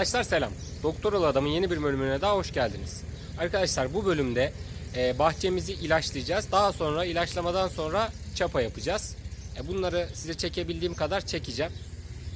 Arkadaşlar selam. Doktoralı Adam'ın yeni bir bölümüne daha hoş geldiniz. Arkadaşlar bu bölümde e, bahçemizi ilaçlayacağız. Daha sonra ilaçlamadan sonra çapa yapacağız. E, bunları size çekebildiğim kadar çekeceğim.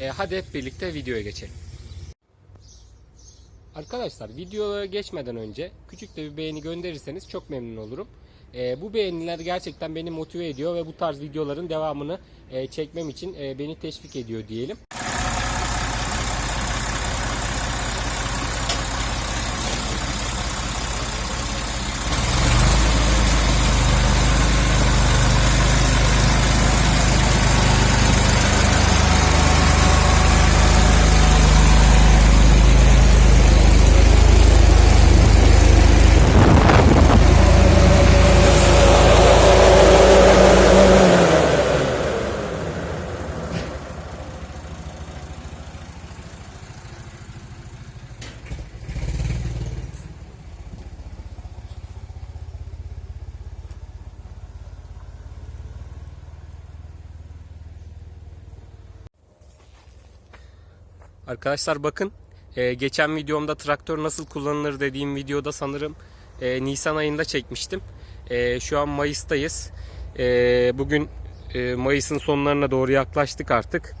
E, hadi hep birlikte videoya geçelim. Arkadaşlar videoya geçmeden önce küçük de bir beğeni gönderirseniz çok memnun olurum. E, bu beğeniler gerçekten beni motive ediyor ve bu tarz videoların devamını e, çekmem için e, beni teşvik ediyor diyelim. Arkadaşlar bakın e, geçen videomda traktör nasıl kullanılır dediğim videoda sanırım e, Nisan ayında çekmiştim. E, şu an Mayıs'tayız. E, bugün e, Mayıs'ın sonlarına doğru yaklaştık artık.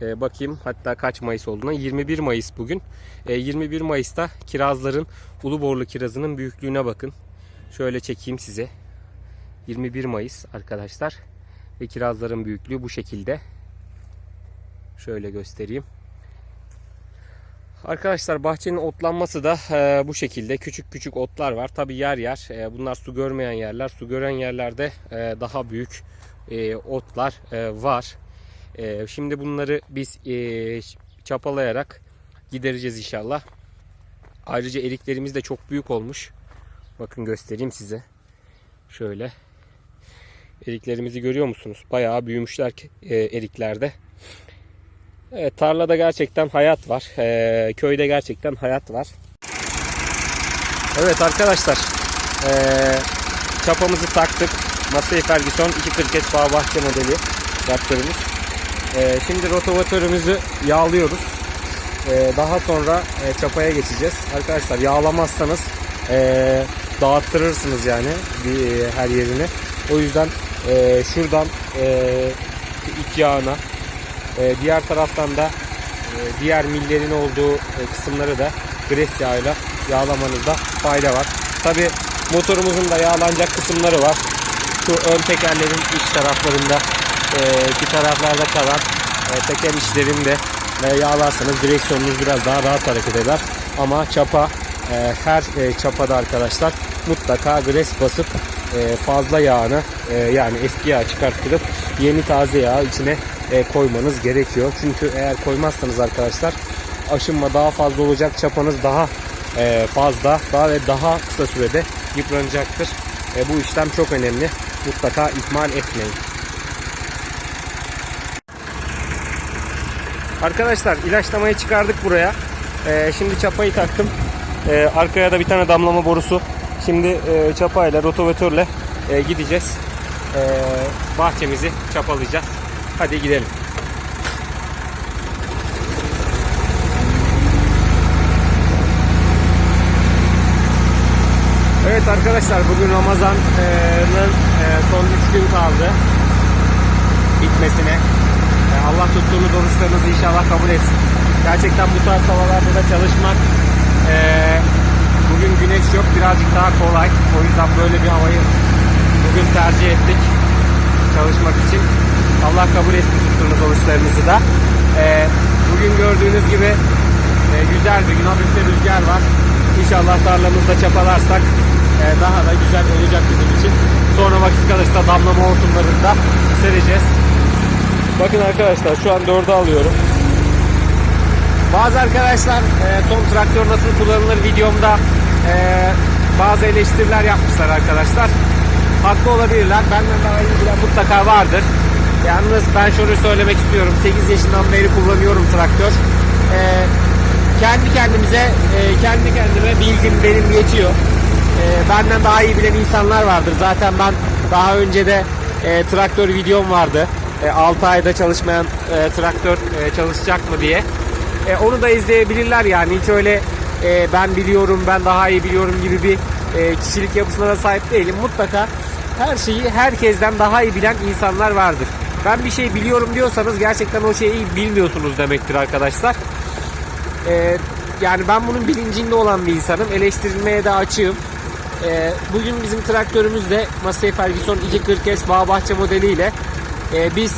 E, bakayım hatta kaç Mayıs olduğuna 21 Mayıs bugün. E, 21 Mayıs'ta kirazların Uluborlu kirazının büyüklüğüne bakın. Şöyle çekeyim size. 21 Mayıs arkadaşlar ve kirazların büyüklüğü bu şekilde. Şöyle göstereyim. Arkadaşlar bahçenin otlanması da e, bu şekilde küçük küçük otlar var. Tabi yer yer e, bunlar su görmeyen yerler. Su gören yerlerde e, daha büyük e, otlar e, var. E, şimdi bunları biz e, çapalayarak gidereceğiz inşallah. Ayrıca eriklerimiz de çok büyük olmuş. Bakın göstereyim size. Şöyle. Eriklerimizi görüyor musunuz? Bayağı büyümüşler e, eriklerde. Evet tarlada gerçekten hayat var. Ee, köyde gerçekten hayat var. Evet arkadaşlar. ee, çapamızı taktık. Massey Ferguson 240 bağ bahçe modeli traktörümüz. Ee, şimdi rotovatörümüzü yağlıyoruz. Ee, daha sonra e, çapaya geçeceğiz. Arkadaşlar yağlamazsanız e, dağıttırırsınız yani bir, e, her yerini. O yüzden e, şuradan e, iç yağına ee, diğer taraftan da e, diğer millerin olduğu e, kısımları da gres yağıyla yağlamanızda fayda var. Tabi motorumuzun da yağlanacak kısımları var. Şu ön tekerlerin iç taraflarında e, iki taraflarda kalan e, teker içlerini de e, yağlarsanız direksiyonunuz biraz daha rahat hareket eder. Ama çapa her çapada arkadaşlar mutlaka gres basıp fazla yağını yani eski yağ çıkarttırıp yeni taze yağ içine e, koymanız gerekiyor. Çünkü eğer koymazsanız arkadaşlar aşınma daha fazla olacak. Çapanız daha e, fazla daha ve daha kısa sürede yıpranacaktır. E, bu işlem çok önemli. Mutlaka ihmal etmeyin. Arkadaşlar ilaçlamayı çıkardık buraya. Şimdi çapayı taktım. Arkaya da bir tane damlama borusu. Şimdi çapayla rotovatörle e, gideceğiz. Bahçemizi çapalayacağız. Hadi gidelim. Evet arkadaşlar bugün Ramazan'ın e, son 3 gün kaldı bitmesine. E, Allah tuttuğunuz oruçlarınızı inşallah kabul etsin. Gerçekten bu tarz havalarda da çalışmak e, bugün güneş yok birazcık daha kolay. O yüzden böyle bir havayı bugün tercih ettik çalışmak için. Allah kabul etsin tuttuğunuz oruçlarınızı da. Ee, bugün gördüğünüz gibi e, güzel bir gün, hafif de rüzgar var. İnşallah tarlamızda çapalarsak e, daha da güzel olacak bizim için. Sonra vakit kalırsa damlama hortumlarını da sereceğiz. Bakın arkadaşlar şu an 4'ü alıyorum. Bazı arkadaşlar e, son traktör nasıl kullanılır videomda e, bazı eleştiriler yapmışlar arkadaşlar. Haklı olabilirler. Benden daha iyi bilen mutlaka vardır. Yalnız ben şunu söylemek istiyorum. 8 yaşından beri kullanıyorum traktör. Ee, kendi kendimize, e, kendi kendime bilgim benim yetiyor. Ee, benden daha iyi bilen insanlar vardır. Zaten ben daha önce de e, traktör videom vardı. E, 6 ayda çalışmayan e, traktör e, çalışacak mı diye. E, onu da izleyebilirler yani hiç öyle e, ben biliyorum ben daha iyi biliyorum gibi bir e, kişilik yapısına da sahip değilim. Mutlaka her şeyi herkesten daha iyi bilen insanlar vardır. Ben bir şey biliyorum diyorsanız gerçekten o şeyi bilmiyorsunuz demektir arkadaşlar. E, yani ben bunun bilincinde olan bir insanım. Eleştirilmeye de açığım. E, bugün bizim traktörümüz de Massey Ferguson 240S bağ bahçe modeliyle e, biz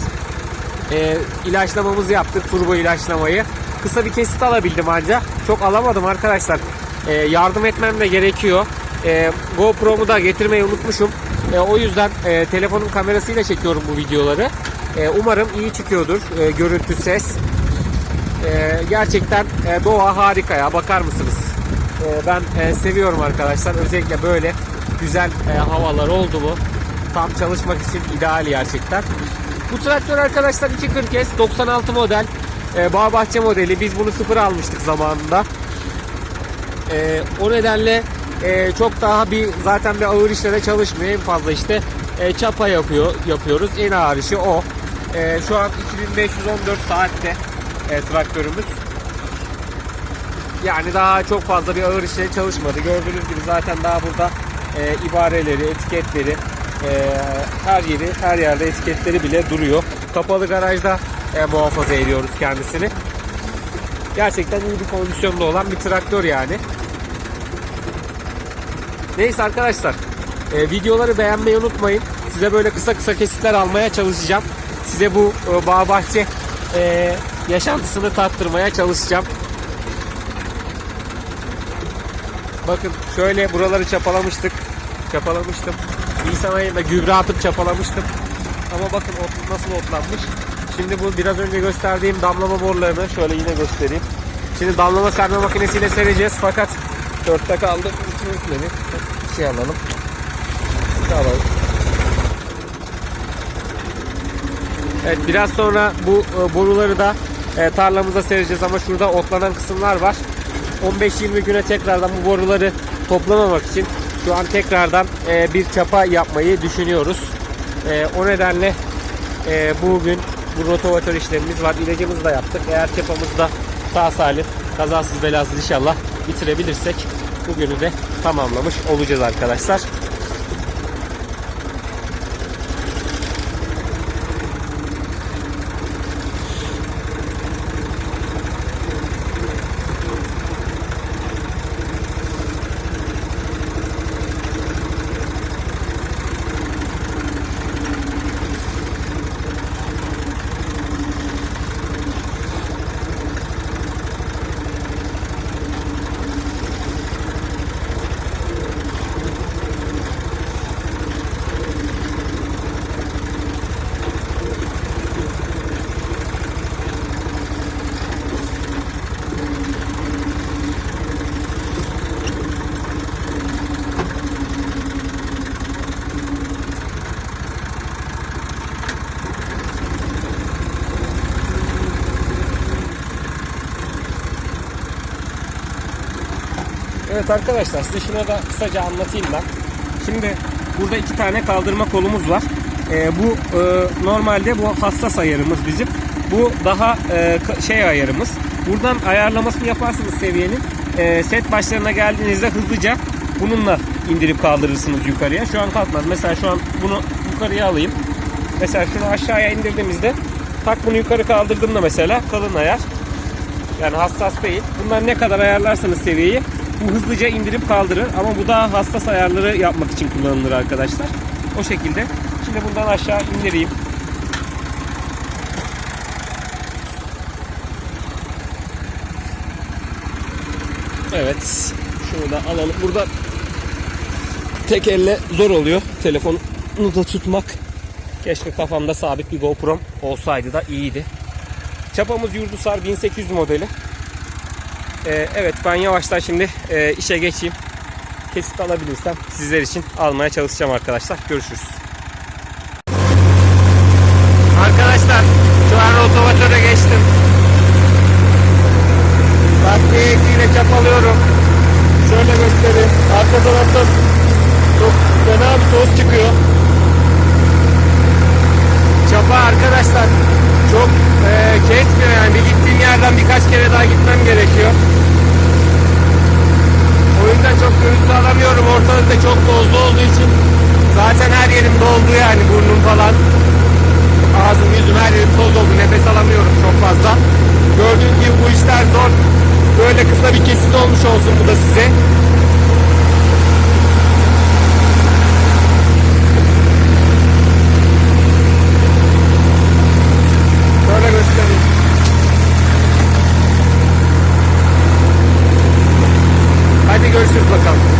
e, ilaçlamamızı yaptık. Turbo ilaçlamayı. Kısa bir kesit alabildim ancak. Çok alamadım arkadaşlar. E, yardım etmem de gerekiyor. E, GoPro'mu da getirmeyi unutmuşum. E, o yüzden e, telefonun kamerasıyla çekiyorum bu videoları. E, umarım iyi çıkıyordur. E, görüntü, ses. E, gerçekten e, doğa harika ya. Bakar mısınız? E, ben e, seviyorum arkadaşlar. Özellikle böyle güzel e, havalar oldu mu tam çalışmak için ideal gerçekten. Bu traktör arkadaşlar 240S 96 model e, bağ bahçe modeli. Biz bunu sıfır almıştık zamanında. E, o nedenle e, çok daha bir zaten bir ağır işlere çalışmıyor. En fazla işte e, çapa yapıyor yapıyoruz. En ağır işi o. E, şu an 2514 saatte e, traktörümüz. Yani daha çok fazla bir ağır işlere çalışmadı. Gördüğünüz gibi zaten daha burada e, ibareleri, etiketleri, e, her yeri, her yerde etiketleri bile duruyor. Kapalı garajda e, muhafaza ediyoruz kendisini. Gerçekten iyi bir kondisyonda olan bir traktör yani. Neyse arkadaşlar, e, videoları beğenmeyi unutmayın. Size böyle kısa kısa kesitler almaya çalışacağım. Size bu e, bağ bahçe e, yaşantısını tattırmaya çalışacağım. Bakın şöyle buraları çapalamıştık. Çapalamıştım. Nisan ayında gübre atıp çapalamıştım. Ama bakın ot nasıl otlanmış. Şimdi bu biraz önce gösterdiğim damlama borularını şöyle yine göstereyim. Şimdi damlama serme makinesiyle sereceğiz fakat dörtte kaldı. İçine yükleni. Şey alalım. Alalım. Evet biraz sonra bu e, boruları da e, tarlamıza sereceğiz ama şurada otlanan kısımlar var. 15-20 güne tekrardan bu boruları toplamamak için şu an tekrardan e, bir çapa yapmayı düşünüyoruz. O nedenle bugün bu rotovatör işlemimiz var. İlacımızı da yaptık. Eğer çapamızı da sağ salim, kazasız belasız inşallah bitirebilirsek bugünü de tamamlamış olacağız arkadaşlar. Arkadaşlar size şunu da kısaca anlatayım ben. Şimdi burada iki tane kaldırma kolumuz var. Ee, bu e, normalde bu hassas ayarımız bizim. Bu daha e, şey ayarımız. Buradan ayarlamasını yaparsınız seviyenin. E, set başlarına geldiğinizde hızlıca bununla indirip kaldırırsınız yukarıya. Şu an kalkmaz. Mesela şu an bunu yukarıya alayım. Mesela şunu aşağıya indirdiğimizde tak bunu yukarı kaldırdığımda mesela kalın ayar. Yani hassas değil. Bunlar ne kadar ayarlarsanız seviyeyi bu hızlıca indirip kaldırır ama bu daha hassas ayarları yapmak için kullanılır arkadaşlar. O şekilde. Şimdi bundan aşağı indireyim. Evet. Şunu da alalım. Burada tek elle zor oluyor telefonu da tutmak. Keşke kafamda sabit bir GoPro'm olsaydı da iyiydi. Çapamız Yurdusar 1800 modeli. Ee, evet ben yavaştan şimdi e, işe geçeyim. Kesit alabilirsem sizler için almaya çalışacağım arkadaşlar. Görüşürüz. her yerim doldu yani burnum falan. Ağzım yüzüm her yerim toz oldu. Nefes alamıyorum çok fazla. Gördüğünüz gibi bu işler zor. Böyle kısa bir kesit olmuş olsun bu da size. Hadi görüşürüz bakalım.